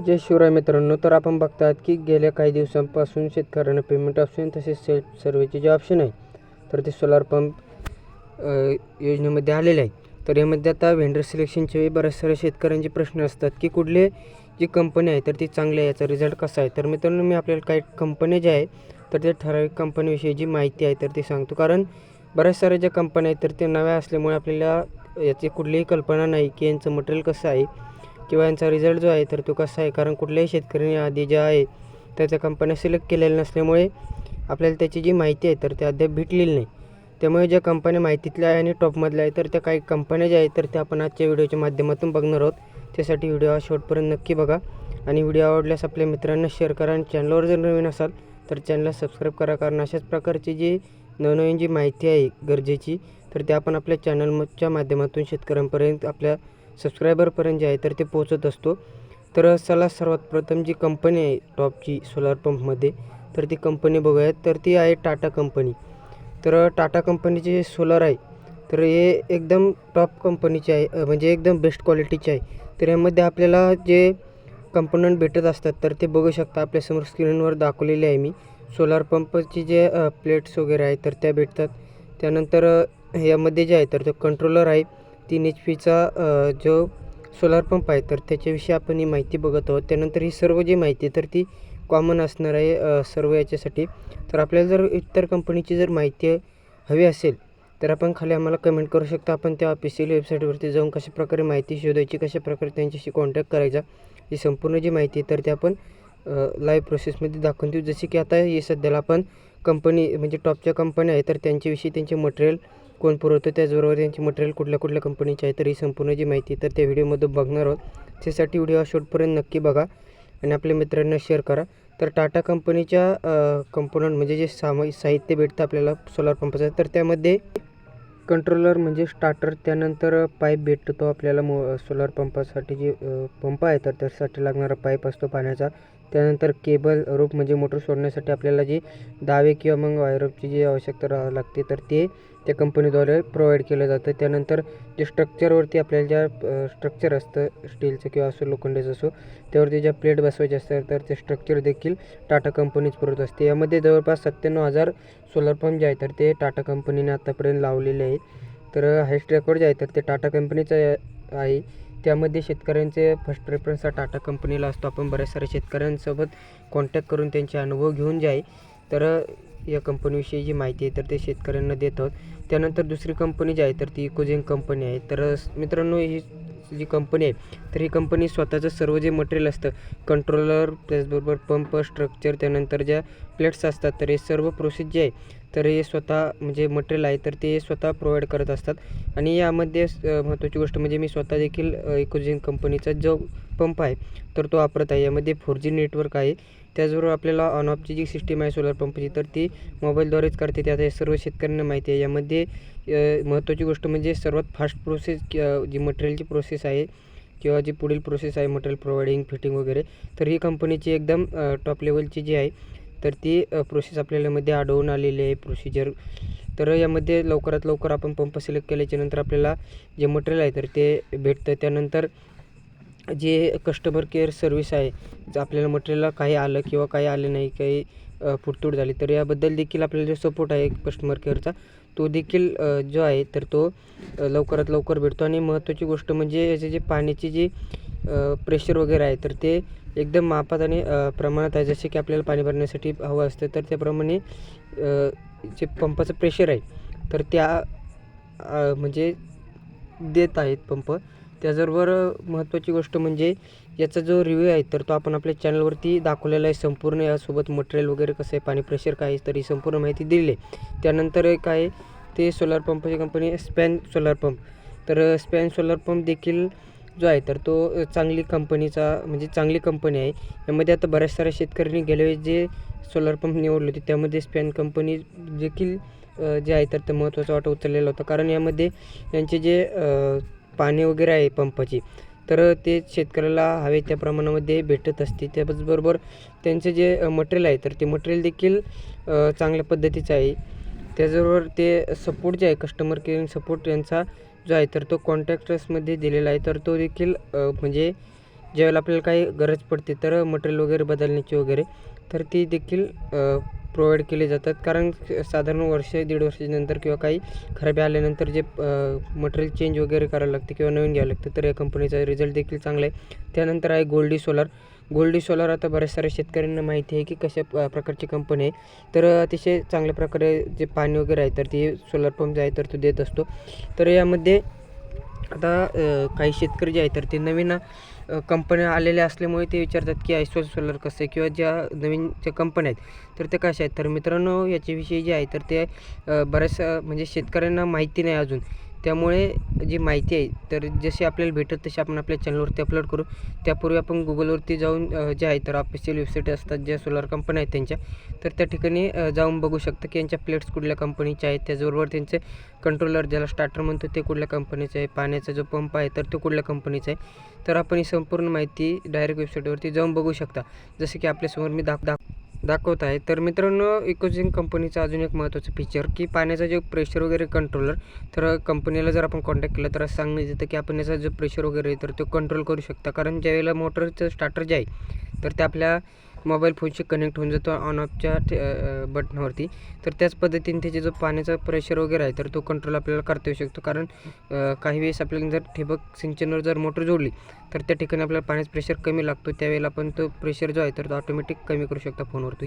जय शिवराय मित्रांनो तर आपण बघतात की गेल्या काही दिवसांपासून शेतकऱ्यांना पेमेंट ऑप्शन तसेच सेल्फ सर्वेचे जे ऑप्शन आहे तर ते सोलार पंप योजनेमध्ये आलेले आहे. तर यामध्ये आता व्हेंडर सिलेक्शनचे वेळी बऱ्याच साऱ्या शेतकऱ्यांचे प्रश्न असतात की कुठले जी कंपनी आहे तर ती चांगली आहे याचा रिझल्ट कसा आहे? तर मित्रांनो मी आपल्याला काही कंपन्या ज्या आहे तर त्या ठराविक कंपनीविषयी जी माहिती आहे तर ती सांगतो. कारण बऱ्याच साऱ्या ज्या कंपन्या आहेत तर त्या नव्या असल्यामुळे आपल्याला याची कुठलीही कल्पना नाही की यांचं मटेरियल कसं आहे. किंवा यांचा रिझल्ट जो आहे तर तो कसा आहे? कारण कुठल्याही शेतकऱ्याने आधी ज्या आहे तर त्या कंपन्या सिलेक्ट केलेल्या नसल्यामुळे आपल्याला त्याची जी माहिती आहे तर ते अद्याप भेटलेली नाही. त्यामुळे ज्या कंपन्या माहितीतल्या आहे आणि टॉपमधल्या आहे तर त्या काही कंपन्या ज्या आहेत तर त्या आपण आजच्या व्हिडिओच्या माध्यमातून बघणार आहोत. त्यासाठी व्हिडिओ हा शेवटपर्यंत नक्की बघा. आणि व्हिडिओ आवडल्यास आपल्या मित्रांना शेअर करा आणि चॅनलवर जर नवीन असाल तर चॅनलला सबस्क्राईब करा. कारण अशाच प्रकारची जी नवनवीन जी माहिती आहे गरजेची तर ते आपण आपल्या चॅनलच्या माध्यमातून शेतकऱ्यांपर्यंत आपल्या सबस्क्रायबरपर्यंत जे आहे तर ते पोहोचत असतो. तर चला सर्वात प्रथम जी कंपनी आहे टॉपची सोलार पंपमध्ये तर ती कंपनी बघूयात. तर ती आहे टाटा कंपनी तर टाटा कंपनीचे जे सोलार आहे तर हे एकदम टॉप कंपनीचे आहे म्हणजे एकदम बेस्ट क्वालिटीचे आहे. तर यामध्ये आपल्याला जे कंपोनंट भेटत असतात तर ते बघू शकता. आपल्यासमोर स्क्रीनवर दाखवलेले आहे मी. सोलार पंपची जे प्लेट्स वगैरे आहेत तर त्या भेटतात. त्यानंतर यामध्ये जे आहे तर तो कंट्रोलर आहे. तीन एच पीचा जो सोलार पंप आहे तर त्याच्याविषयी आपण ही माहिती बघत आहोत. त्यानंतर ही सर्व जी माहिती आहे तर ती कॉमन असणार आहे सर्व याच्यासाठी. तर आपल्याला जर इतर कंपनीची जर माहिती हवी असेल तर आपण खाली आम्हाला कमेंट करू शकता. आपण त्या ऑफिशियल वेबसाईटवरती जाऊन कशाप्रकारे माहिती शोधायची कशाप्रकारे त्यांच्याशी कॉन्टॅक्ट करायचा ही संपूर्ण जी माहिती आहे तर ते आपण लाईव्ह प्रोसेसमध्ये दाखवून देऊ. जसे की आता हे सध्याला आपण कंपनी म्हणजे टॉपच्या कंपन्या आहे तर त्यांच्याविषयी त्यांचे मटेरियल कोण पुरवतो त्याचबरोबर त्यांचे मटेरियल कुठल्या कुठल्या कंपनीचे आहे तर ही संपूर्ण जी माहिती तर त्या व्हिडिओमध्ये बघणार आहोत. त्यासाठी व्हिडिओ हा नक्की बघा आणि आपल्या मित्रांना शेअर करा. तर टाटा कंपनीच्या कंपोनंट म्हणजे जे सामा साहित्य भेटतं आपल्याला सोलार पंपाचं तर त्यामध्ये कंट्रोलर म्हणजे स्टार्टर त्यानंतर पाईप भेटतो तो आपल्याला मो सोलार पंपासाठी जे पंप आहे तर त्यासाठी लागणारा पाईप असतो पाण्याचा. त्यानंतर केबल रोप म्हणजे मोटर सोडण्यासाठी आपल्याला जी दावे किंवा मग वायरोपची जी आवश्यकता राहावं लागते तर ते त्या कंपनीद्वारे प्रोव्हाइड केलं जातं. त्यानंतर जे स्ट्रक्चरवरती आपल्याला ज्या स्ट्रक्चर असतं स्टीलचं किंवा असो लोखंडाचं असो त्यावरती ज्या प्लेट बसवायच्या असतात तर ते स्ट्रक्चर देखील टाटा कंपनीच पुरवत असते. यामध्ये जवळपास सत्त्याण्णव हजार सोलर पंप जे आहे तर ते टाटा कंपनीने आत्तापर्यंत लावलेले आहेत. तर हायस्ट रेकॉर्ड जे आहे तर ते टाटा कंपनीचं आहे. त्यामध्ये शेतकऱ्यांचे फर्स्ट प्रेफरन्स हा टाटा कंपनीला असतो. आपण बऱ्याच साऱ्या शेतकऱ्यांसोबत कॉन्टॅक्ट करून त्यांचे अनुभव घेऊन जाई. तर या कंपनीविषयी जी माहिती आहे तर ते शेतकऱ्यांना देत आहोत. त्यानंतर दुसरी कंपनी जी आहे तर ती इकोजेन कंपनी आहे. तर मित्रांनो ही जी कंपनी आहे तर ही कंपनी स्वतःचं सर्व जे मटेरियल असतं कंट्रोलर त्याचबरोबर पंप स्ट्रक्चर त्यानंतर ज्या प्लेट्स असतात तर हे सर्व प्रोसेस जे आहे तर हे स्वतः म्हणजे मटेरियल आहे तर ते स्वतः प्रोव्हाइड करत असतात. आणि यामध्ये महत्त्वाची गोष्ट म्हणजे मी स्वतः देखील इकोजिन कंपनीचा जो पंप आहे तर तो वापरत आहे. यामध्ये फोर जी नेटवर्क आहे त्याचबरोबर आपल्याला ऑन ऑफची जी सिस्टीम आहे सोलर पंपची तर ती मोबाईलद्वारेच करते. ते आता हे सर्व शेतकऱ्यांना माहिती आहे. यामध्ये महत्त्वाची गोष्ट म्हणजे सर्वात फास्ट प्रोसेस जी मटेरियलची प्रोसेस आहे किंवा जी पुढील प्रोसेस आहे मटेरियल प्रोव्हाइडिंग फिटिंग वगैरे तर ही कंपनीची एकदम टॉप लेवलची जी आहे तर ती प्रोसेस आपल्याला मध्ये आढळून आलेली आहे प्रोसिजर तर यामध्ये लवकरात लवकर आपण पंप सिलेक्ट केल्याच्यानंतर आपल्याला जे मटेरियल आहे तर ते भेटतं. त्यानंतर जे कस्टमर केअर सर्विस आहे जर आपल्याला मटेरियलला काही आलं किंवा काही आलं नाही काही फुटतूट झाली तर याबद्दल देखील आपल्याला जो सपोर्ट आहे कस्टमर केअरचा तो देखील जो आहे तर तो लवकरात लवकर भेटतो. आणि महत्त्वाची गोष्ट म्हणजे याचे जे पाण्याची जी प्रेशर वगैरे आहे तर ते एकदम मापात आणि प्रमाणात आहे. जसे की आपल्याला पाणी भरण्यासाठी हवं असतं तर त्याप्रमाणे जे पंपाचं प्रेशर आहे तर त्या म्हणजे देत आहेत पंप. त्याचबरोबर महत्त्वाची गोष्ट म्हणजे याचा जो रिव्ह्यू आहे तर तो आपण आपल्या चॅनलवरती दाखवलेला आहे. संपूर्ण यासोबत मटेरियल वगैरे कसं आहे पाणी प्रेशर काय आहे तर ही संपूर्ण माहिती दिली आहे. त्यानंतर एक आहे ते सोलार पंपाची कंपनी स्पॅन सोलार पंप तर स्पॅन सोलार पंप देखील जो आहे तर तो चांगली कंपनीचा म्हणजे चांगली कंपनी आहे. यामध्ये आता बऱ्याच साऱ्या शेतकऱ्यांनी गेल्यावेळेस जे सोलार पंप निवडले होते त्यामध्ये स्पॅन कंपनी देखील जे आहे तर ते महत्त्वाचा वाटा उचललेला होता. कारण यामध्ये यांचे जे पाणी वगैरे आहे पंपाची. तर ते शेतकऱ्याला हवे त्या प्रमाणामध्ये भेटत असते. त्याचबरोबर त्यांचे जे मटेरियल आहे तर ते मटेरियल देखील चांगल्या पद्धतीचं आहे. त्याचबरोबर ते सपोर्ट जे आहे कस्टमर केअरिंग सपोर्ट यांचा जो आहे तर तो कॉन्टॅक्टर्समध्ये दिलेला आहे. तर तो देखील म्हणजे ज्यावेळेला आपल्याला काही गरज पडते तर मटेरियल वगैरे बदलण्याची वगैरे तर ती देखील प्रोव्हाइड केले जातात. कारण साधारण वर्ष दीड वर्षानंतर किंवा काही खराबी आल्यानंतर जे मटेरियल चेंज वगैरे करायला लागते किंवा नवीन घ्यावं लागतं तर या कंपनीचा रिझल्ट देखील चांगला आहे. त्यानंतर आहे गोल्डी सोलार गोल्डी सोलार आता बऱ्याच साऱ्या शेतकऱ्यांना माहिती आहे की कशा प प्रकारची कंपनी आहे. तर अतिशय चांगल्या प्रकारे जे पाणी वगैरे आहे तर ते सोलार पंप जे आहे तर तो देत असतो. तर यामध्ये आता काही शेतकरी जे आहेत तर ते नवीन कंपन्या आलेल्या असल्यामुळे ते विचारतात की आयसोल सोलर कसं आहे किंवा ज्या नवीन ज्या कंपन्या आहेत तर ते कशा आहेत? तर मित्रांनो याच्याविषयी जे आहे तर ते बऱ्याच म्हणजे शेतकऱ्यांना माहिती नाही अजून. त्यामुळे जी माहिती आहे तर जशी आपल्याला भेटत तशी आपण आपल्या चॅनलवरती अपलोड करू. त्यापूर्वी आपण गुगलवरती जाऊन जे आहे तर ऑफिशियल वेबसाईट असतात ज्या सोलार कंपन्या आहेत त्यांच्या तर त्या ठिकाणी जाऊन बघू शकता की यांच्या प्लेट्स कुठल्या कंपनीच्या आहेत. त्याचबरोबर त्यांचे कंट्रोलर ज्याला स्टार्टर म्हणतो ते कुठल्या कंपनीचं आहे. पाण्याचा जो पंप आहे तर तो कुठल्या कंपनीचा आहे. तर आपण ही संपूर्ण माहिती डायरेक्ट वेबसाईटवरती जाऊन बघू शकता. जसं की आपल्यासमोर मी दाख दाख दाखवत आहे. तर मित्रांनो इकोजिंग कंपनीचं अजून एक महत्त्वाचं फीचर की पाण्याचा जो प्रेशर वगैरे कंट्रोलर तर कंपनीला जर आपण कॉन्टॅक्ट केला तर असं सांगण्यात येतं की आपण याचा जो प्रेशर वगैरे आहे तर तो कंट्रोल करू शकता. कारण ज्यावेळेला मोटरचं स्टार्टर जे आहे तर ते आपल्या मोबाईल फोनशी कनेक्ट होऊन जातो ऑन ऑफच्या बटनावरती तर त्याच पद्धतीने त्याचे जो पाण्याचा प्रेशर वगैरे आहे तर तो कंट्रोल आपल्याला करता येऊ शकतो. कारण काही वेळेस आपल्याला जर ठिबक सिंचनवर जर मोटर जोडली तर त्या ठिकाणी आपल्याला पाण्याचा प्रेशर कमी लागतो. त्यावेळेला आपण तो प्रेशर जो आहे तर तो ऑटोमॅटिक कमी करू शकता फोनवरती.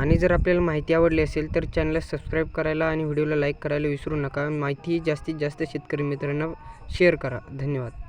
आणि जर आपल्याला माहिती आवडली असेल तर चॅनलला सबस्क्राईब करायला आणि व्हिडिओला लाईक करायला विसरू नका. माहिती जास्तीत जास्त शेतकरी मित्रांना शेअर करा. धन्यवाद.